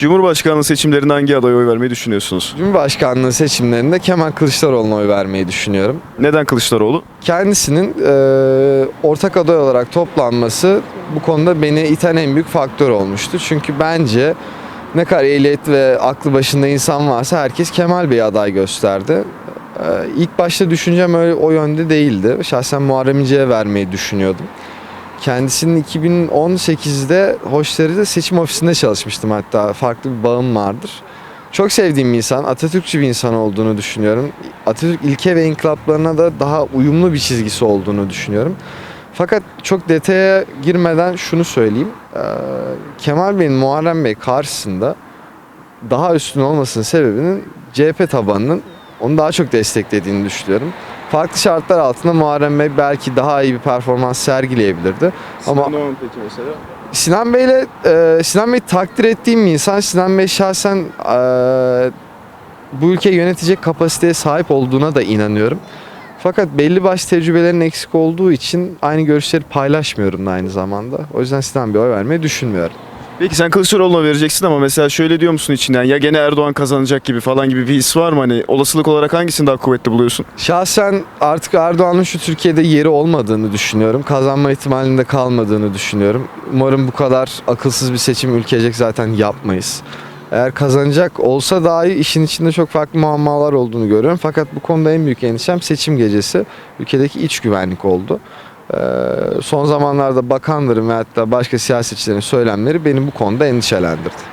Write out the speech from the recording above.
Cumhurbaşkanlığı seçimlerinde hangi adaya oy vermeyi düşünüyorsunuz? Cumhurbaşkanlığı seçimlerinde Kemal Kılıçdaroğlu'na oy vermeyi düşünüyorum. Neden Kılıçdaroğlu? Kendisinin e, ortak aday olarak toplanması bu konuda beni iten en büyük faktör olmuştu. Çünkü bence ne kadar ehliyet ve aklı başında insan varsa herkes Kemal Bey'i aday gösterdi. E, ilk başta düşüncem öyle o yönde değildi. Şahsen Muharrem İnce'ye vermeyi düşünüyordum. Kendisinin 2018'de Hoşdari'de seçim ofisinde çalışmıştım hatta. Farklı bir bağım vardır. Çok sevdiğim bir insan, Atatürkçü bir insan olduğunu düşünüyorum. Atatürk ilke ve inkılaplarına da daha uyumlu bir çizgisi olduğunu düşünüyorum. Fakat çok detaya girmeden şunu söyleyeyim. Ee, Kemal Bey'in Muharrem Bey karşısında daha üstün olmasının sebebinin CHP tabanının onu daha çok desteklediğini düşünüyorum. Farklı şartlar altında Muharrem Bey belki daha iyi bir performans sergileyebilirdi. Ama peki mesela? Sinan Bey'le e, Sinan Bey takdir ettiğim bir insan. Sinan Bey şahsen e, bu ülkeyi yönetecek kapasiteye sahip olduğuna da inanıyorum. Fakat belli başlı tecrübelerin eksik olduğu için aynı görüşleri paylaşmıyorum da aynı zamanda. O yüzden Sinan Bey'e oy vermeyi düşünmüyorum. Peki sen Kılıçdaroğlu'na vereceksin ama mesela şöyle diyor musun içinden ya gene Erdoğan kazanacak gibi falan gibi bir his var mı? Hani olasılık olarak hangisini daha kuvvetli buluyorsun? Şahsen artık Erdoğan'ın şu Türkiye'de yeri olmadığını düşünüyorum. Kazanma ihtimalinde kalmadığını düşünüyorum. Umarım bu kadar akılsız bir seçim ülkecek zaten yapmayız. Eğer kazanacak olsa dahi işin içinde çok farklı muammalar olduğunu görüyorum. Fakat bu konuda en büyük endişem seçim gecesi ülkedeki iç güvenlik oldu. Ee, son zamanlarda bakanların ve hatta başka siyasetçilerin söylemleri beni bu konuda endişelendirdi.